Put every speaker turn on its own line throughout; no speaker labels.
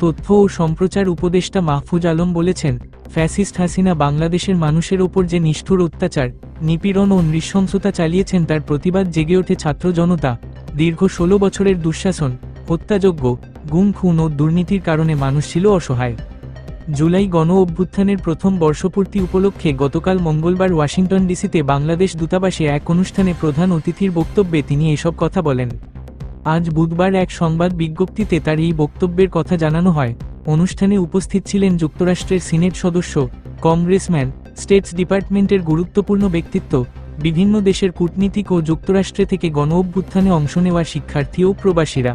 তথ্য ও সম্প্রচার উপদেষ্টা মাহফুজ আলম বলেছেন, ফ্যাসিস্ট হাসিনা বাংলাদেশের মানুষের ওপর যে নিষ্ঠুর অত্যাচার, নিপীড়ন ও নৃশংসতা চালিয়েছেন তার প্রতিবাদ জেগে ওঠে ছাত্র জনতা, দীর্ঘ ষোলো বছরের দুঃশাসন হত্যাযোগ্য গুম, খুন ও দুর্নীতির কারণে মানুষ ছিল অসহায়। জুলাই গণ অভ্যুত্থানের প্রথম বর্ষপূর্তি উপলক্ষে গতকাল মঙ্গলবার ওয়াশিংটন ডিসিতে বাংলাদেশ দূতাবাসে এক অনুষ্ঠানে প্রধান অতিথির বক্তব্যে তিনি এসব কথা বলেন। আজ বুধবার এক সংবাদ বিজ্ঞপ্তিতে তার এই বক্তব্যের কথা জানানো হয়। অনুষ্ঠানে উপস্থিত ছিলেন যুক্তরাষ্ট্রের সিনেট সদস্য, কংগ্রেসম্যান, স্টেটস ডিপার্টমেন্টের গুরুত্বপূর্ণ ব্যক্তিত্ব, বিভিন্ন দেশের কূটনীতিক ও যুক্তরাষ্ট্রে থেকে গণ অভ্যুত্থানে অংশ নেওয়া শিক্ষার্থী ও প্রবাসীরা।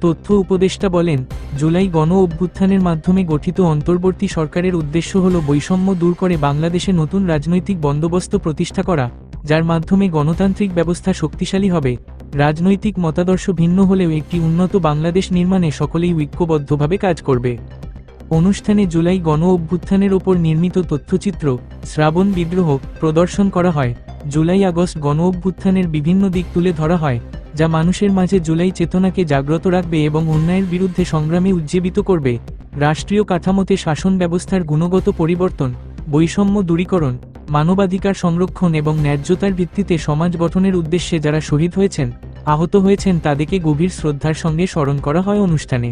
তথ্য উপদেষ্টা বলেন, জুলাই গণ অভ্যুত্থানের মাধ্যমে গঠিত অন্তর্বর্তী সরকারের উদ্দেশ্য হল বৈষম্য দূর করে বাংলাদেশে নতুন রাজনৈতিক বন্দোবস্ত প্রতিষ্ঠা করা, যার মাধ্যমে গণতান্ত্রিক ব্যবস্থা শক্তিশালী হবে। রাজনৈতিক মতাদর্শ ভিন্ন হলেও একটি উন্নত বাংলাদেশ নির্মাণে সকলেই ঐক্যবদ্ধভাবে কাজ করবে। অনুষ্ঠানে জুলাই গণ অভ্যুত্থানের ওপর নির্মিত তথ্যচিত্র, শ্রাবণ বিদ্রোহ প্রদর্শন করা হয়। জুলাই আগস্ট গণ অভ্যুত্থানের বিভিন্ন দিক তুলে ধরা হয়, যা মানুষের মাঝে জুলাই চেতনাকে জাগ্রত রাখবে এবং অন্যায়ের বিরুদ্ধে সংগ্রামে উজ্জীবিত করবে। রাষ্ট্রীয় কাঠামোতে শাসন ব্যবস্থার গুণগত পরিবর্তন, বৈষম্য দূরীকরণ, মানবাধিকার সংরক্ষণ এবং ন্যায্যতার ভিত্তিতে সমাজ গঠনের উদ্দেশ্যে যারা শহীদ হয়েছেন আহত হয়েছেন তাদেরকে গভীর শ্রদ্ধার সঙ্গে স্মরণ করা হয় অনুষ্ঠানে।